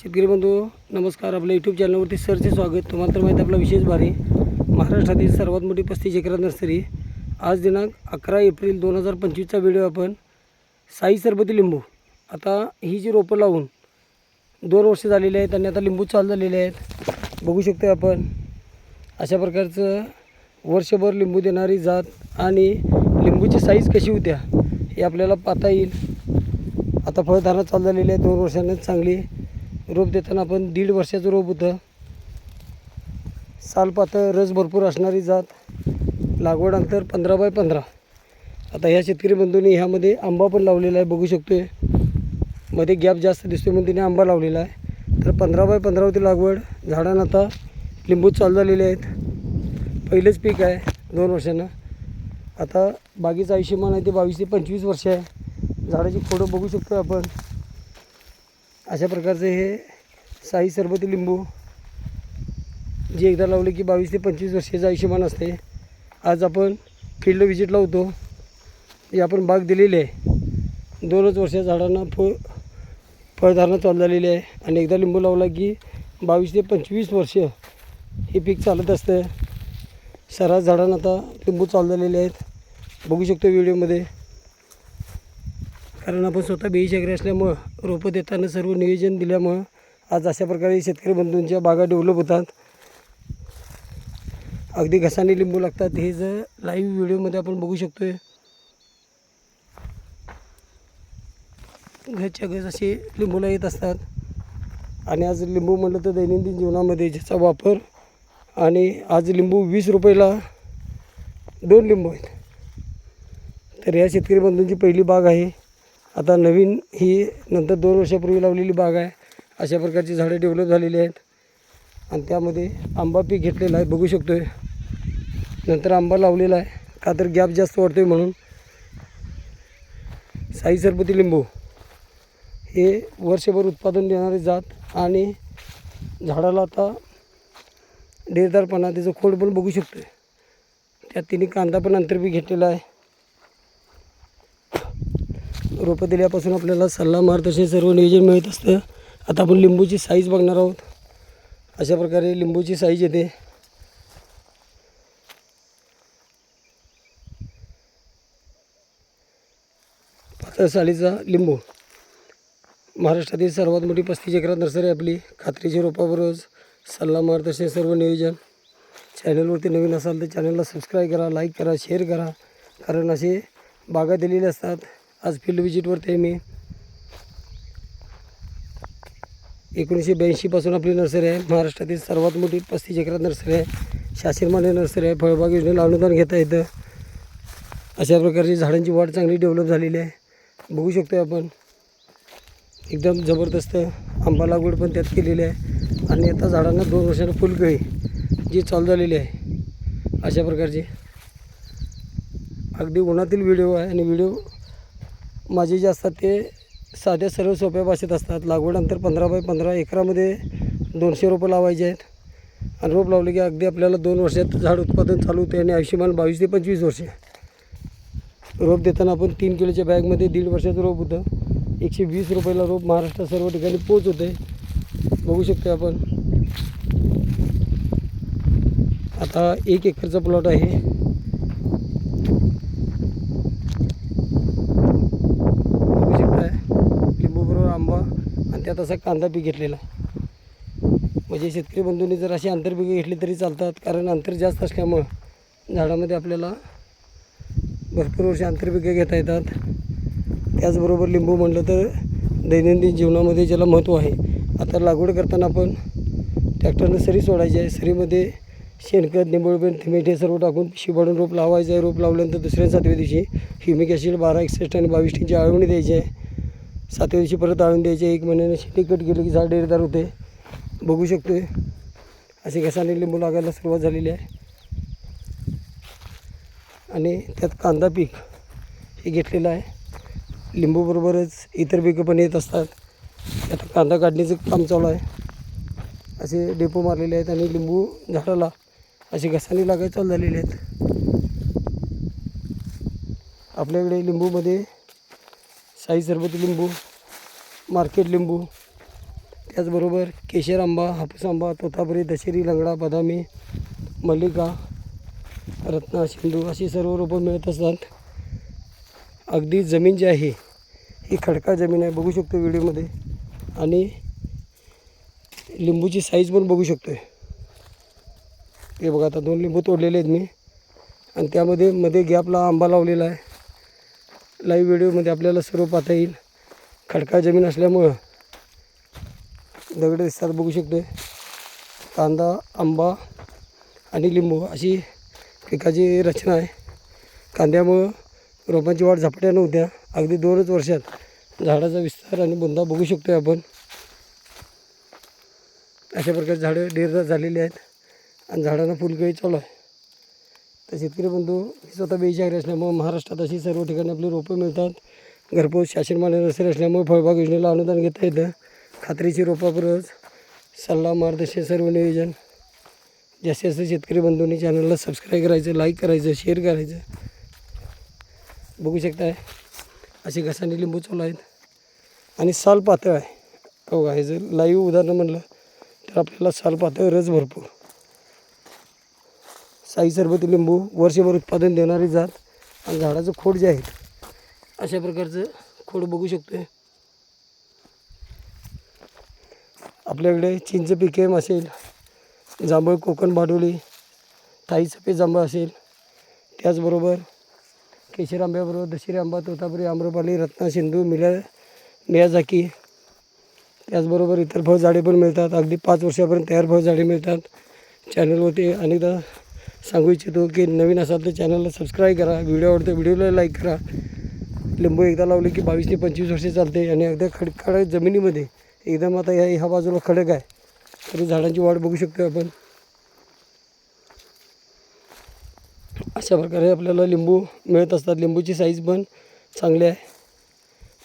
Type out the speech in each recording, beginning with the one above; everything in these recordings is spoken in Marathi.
शेतकरी बंधू नमस्कार. आपल्या यूट्यूब चॅनलवरती सरचे स्वागत. तुम्हाला तर माहिती आहे आपला विशेष भारी महाराष्ट्रातील सर्वात मोठी पस्तीस एकरात नर्सरी. आज दिनांक अकरा एप्रिल दोन हजार पंचवीसचा व्हिडिओ आपण साई सरबती लिंबू. आता ही जी रोपं लावून दोन वर्ष झालेली आहेत आणि आता लिंबू चालू झालेले आहेत. बघू शकतो आपण. अशा प्रकारचं वर्षभर लिंबू देणारी जात आणि लिंबूची साईज कशी होत्या हे आपल्याला पाहता येईल. आता फळधारणा चालू झालेली आहे दोन वर्षांनाच चांगली. रोप देताना आपण दीड वर्षाचं रोप होतं. सालपातळ रस भरपूर असणारी जात. लागवड अंतर पंधरा बाय पंधरा. आता ह्या शेतकरी बंधूंनी ह्यामध्ये आंबा पण लावलेला आहे बघू शकतोय. मध्ये गॅप जास्त दिसतोय म्हणून तिने आंबा लावलेला आहे. तर पंधरा बाय पंधरावरती लागवड. झाडांना आता लिंबू चालू झालेले आहेत. पहिलेच पीक आहे दोन वर्षानं. आता बागेचं आयुष्यमान आहे ते बावीस ते पंचवीस वर्ष आहे. झाडाची खोडं बघू शकतो आपण. अशा प्रकारचे हे साई सरबती लिंबू जे एकदा लावले की बावीस ते पंचवीस वर्षाचं आयुष्यमान असते. आज आपण फील्ड व्हिजिटला होतो. जी आपण बाग दिलेली आहे. दोनच वर्ष झाडांना फळ फळधारणा चालू झालेली आहे. आणि एकदा लिंबू लावला की बावीस ते पंचवीस वर्ष हे पीक चालत असतं. सर्रास झाडांना आता लिंबू चालू झालेले आहेत. बघू शकतो व्हिडिओमध्ये. कारण आपण स्वतः बेई शेकरी असल्यामुळं रोपं देताना सर्व नियोजन दिल्यामुळं आज अशा प्रकारे शेतकरी बंधूंच्या बागा डेव्हलप होतात. अगदी घसाने लिंबू लागतात. हे जर लाईव्ह व्हिडिओमध्ये आपण बघू शकतो आहे घरच्या घस असे लिंबूला येत असतात. आणि आज लिंबू म्हटलं तर दैनंदिन जीवनामध्ये ज्याचा वापर आणि आज लिंबू वीस रुपयाला दोन लिंबू आहेत. तर या शेतकरी बंधूंची पहिली बाग आहे. आता नवीन ही नंतर दोन वर्षापूर्वी लावलेली बाग आहे. अशा प्रकारची झाडं डेव्हलप झालेली आहेत. आणि त्यामध्ये आंबा पीक घेतलेला आहे बघू शकतो आहे नंतर आंबा लावलेला आहे. का तर गॅप जास्त वाढतो आहे म्हणून. साई सरपती लिंबू. हे वर्षभर उत्पादन देणारी जात आणि झाडाला आता डेरदारपणा त्याचं खोड पण बघू शकतो आहे त्यात तिने कांदा पण आंतरपीक घेतलेला आहे. रोपं दिल्यापासून आपल्याला सल्ला मार्गदर्शन सर्व नियोजन मिळत असतं. आता आपण लिंबूची साईज बघणार आहोत. अशा प्रकारे लिंबूची साईज येते. पातळ सालीचा लिंबू. महाराष्ट्रातील सर्वात मोठी पस्तीस एकरात नर्सरी आपली. खात्रीची रोपाबरोबर सल्ला मार्गदर्शन सर्व नियोजन. चॅनलवरती नवीन असाल तर चॅनलला सबस्क्राईब करा लाईक करा शेअर करा. कारण असे बागा दिलेले असतात. आज फील्ड विजिटवरती आहे मी. एकोणीसशे ब्याऐंशीपासून आपली नर्सरी आहे. महाराष्ट्रातील सर्वात मोठी पस्तीस एकरात नर्सरी आहे. शासनमान्य नर्सरी आहे. फळबाग योजनेला अनुदान घेता येतं अशा प्रकारची झाडांची वाढ चांगली डेव्हलप झालेली आहे. बघू शकतो आपण. एकदम जबरदस्त आंबा लागवड पण त्यात केलेली आहे. आणि आता झाडांना दोन वर्षानं फुलकळी जी चालू झालेली आहे. अशा प्रकारची. अगदी उन्हातील व्हिडिओ आहे आणि व्हिडिओ माझे जे असतात ते साध्या सर्व सोप्या भाषेत असतात. लागवडनंतर पंधरा बाय पंधरा एकरामध्ये दोनशे रोपं लावायचे आहेत. आणि रोप लावले की अगदी आपल्याला दोन वर्षात झाड उत्पादन चालू होते आणि आयुष्यमान बावीस ते पंचवीस वर्षे. रोप देताना आपण तीन किलोच्या बॅगमध्ये दीड वर्षाचं रोप होतं. एकशे वीस रुपयाला रोप महाराष्ट्रात सर्व ठिकाणी पोच होते बघू शकतो आपण. आता एक एकरचा प्लॉट आहे बघू शकताय लिंबूबरोबर आंबा आणि त्यात असा कांदा पीक घेतलेला आहे. म्हणजे शेतकरी बंधूंनी जर अशी आंतरपिकं घेतली तरी चालतात कारण अंतर जास्त असल्यामुळं झाडामध्ये आपल्याला भरपूर वर्ष आंतरपिकं घेता येतात. त्याचबरोबर लिंबू म्हटलं तर दैनंदिन जीवनामध्ये ज्याला महत्त्व आहे आता लागवड करताना आपण ट्रॅक्टरनं सरी सोडायची आहे. सरीमध्ये शेणखत निंबळबेन थिमेट हे सर्व टाकून शिबाडून रोप लावायचं आहे. रोप लावल्यानंतर दुसऱ्या सातव्या दिवशी ह्युमिक ॲसिड बारा एकसष्ट आणि बावीस टीची आळवणी द्यायची आहे. सातव्या दिवशी परत आणून द्यायचे. एक महिन्याने शेती कट केलं की झाड डेरदार होते. बघू शकतो आहे असे घसाने लिंबू लागायला सुरुवात झालेली आहे. आणि त्यात कांदा पीक हे घेतलेलं आहे. लिंबूबरोबरच इतर पिकं पण येत असतात. त्यात कांदा काढण्याचं काम चालू आहे. असे डेपो मारलेले आहेत आणि लिंबू झाडाला असे घसाने लागायला चालू झालेले आहेत. आपल्याकडे लिंबूमध्ये साई सरबती लिंबू मार्केट लिंबू त्याचबरोबर केशर आंबा हापूस आंबा तोतापुरी दशेरी लंगडा बदामी मल्लिका रत्ना सिंधू अशी सर्व रोपं मिळत असतात. अगदी जमीन जी आहे ही खडका जमीन आहे बघू शकतो व्हिडिओमध्ये. आणि लिंबूची साईज पण बघू शकतो आहे हे बघा आता दोन लिंबू तोडलेले आहेत मी. आणि त्यामध्ये मध्ये गॅपला आंबा लावलेला आहे. लाईव्ह व्हिडिओमध्ये आपल्याला सर्व पाहता येईल. खडका जमीन असल्यामुळं दगड दिसतात बघू शकतो कांदा आंबा आणि लिंबू अशी पिकाची रचना आहे. कांद्यामुळं रोपांची वाढ झपाट्यानं होत्या. अगदी दोनच वर्षात झाडाचा विस्तार आणि बुंदा बघू शकतो आपण. अशा प्रकारे झाडं डेरदार झालेली आहेत. आणि झाडांना फुलकळी चालू आहे. तर शेतकरी बंधू मी स्वतः बेचारी असल्यामुळे महाराष्ट्रात अशी सर्व ठिकाणी आपली रोपं मिळतात. घरपोच शासन रस्ते असल्यामुळे फळबाग योजनेला अनुदान घेता येतं. खात्रीची रोपापूर्वच सल्ला मार्गदर्शन सर्व नियोजन. जास्तीत जास्त शेतकरी बंधूंनी चॅनलला सबस्क्राईब करायचं लाईक करायचं शेअर करायचं. बघू शकताय असे घसाने लिंबू चालू आहेत. आणि साल पातळ आहे हो का जर लाईव्ह उदाहरण म्हणलं तर आपल्याला साल पातळ रस भरपूर. साई सरबती लिंबू वर्षभर उत्पादन देणारी जात आणि झाडाचं खोड जे आहे अशा प्रकारचं खोड बघू शकतो आहे आपल्याकडे चिंच पिकेम असेल जांभळ कोकण बाडोली थाई सफेद जांभळ असेल. त्याचबरोबर केशर आंब्याबरोबर दशेरी आंबा तोतापुरी आम्रपाली रत्ना सिंधू मिल्या मियाझाकी त्याचबरोबर इतर फळझाडे पण मिळतात. अगदी पाच वर्षापर्यंत तयार फळझाडे मिळतात. चॅनलवरती अनेकदा सांगू इच्छितो की नवीन असाल तर चॅनलला सबस्क्राईब करा. व्हिडिओ आवडतो व्हिडिओला लाईक करा. लिंबू एकदा लावले की बावीस ते पंचवीस वर्षे चालते आणि अगदी खडखड जमिनीमध्ये एकदम आता या ह्या बाजूला खडक आहे. तरी झाडांची वाढ बघू शकतो आपण. अशा प्रकारे आपल्याला लिंबू मिळत असतात. लिंबूची साईज पण चांगली आहे.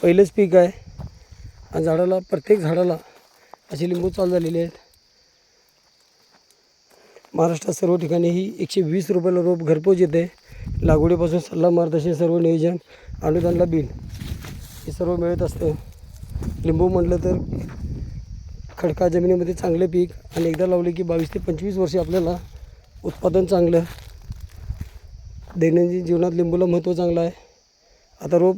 पहिलंच पीक आहे. आणि झाडाला प्रत्येक झाडाला अशी लिंबू चालू झालेली आहेत. महाराष्ट्रात सर्व ठिकाणी ही एकशे वीस रुपयाला रोप घरपोच येते. लागवडीपासून सल्ला मार्गदर्शन सर्व नियोजन अनुदानला बिल. हे सर्व मिळत असतं. लिंबू म्हटलं तर खडका जमिनीमध्ये चांगले पीक आणि एकदा लावले की बावीस ते पंचवीस वर्षे आपल्याला उत्पादन चांगलं. दैनंदिन जीवनात लिंबूला महत्त्व चांगलं आहे. आता रोप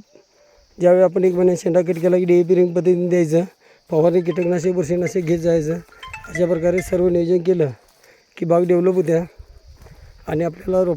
ज्यावेळी आपण एक महिन्यात शेंडा कट केला की डी ए पी रिंग पद्धतीने द्यायचं फवारणी कीटकनाशक बुरशीनाशक घेत जायचं अशा प्रकारे सर्व नियोजन केलं. की बाग डेव्हलप होत्या आणि आपल्याला रोपं